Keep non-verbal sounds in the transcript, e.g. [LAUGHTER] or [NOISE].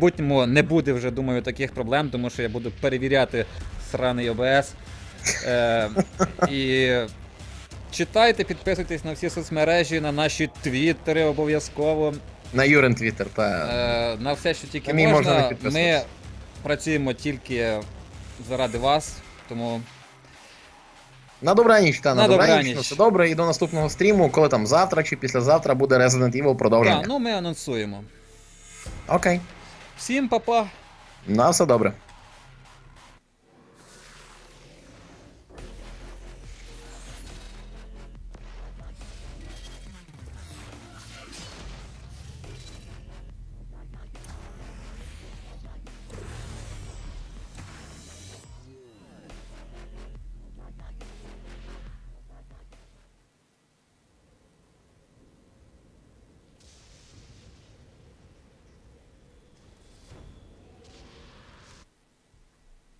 майбутньому не буде вже, думаю, таких проблем, тому що я буду перевіряти сраний ОБС. Е, [LAUGHS] і читайте, підписуйтесь на всі соцмережі, на наші твіттери обов'язково. На Юрин Твіттер, та. Е, на все, що тільки На мій можна не можна. Ми працюємо тільки заради вас, тому На добраніч, та на, На добраніч. добраніч. Ну, все добре, і до наступного стріму, коли там завтра чи післязавтра буде Resident Evil продовження. да, ну ми анонсуємо. Окей. Всім па-па! На все добре.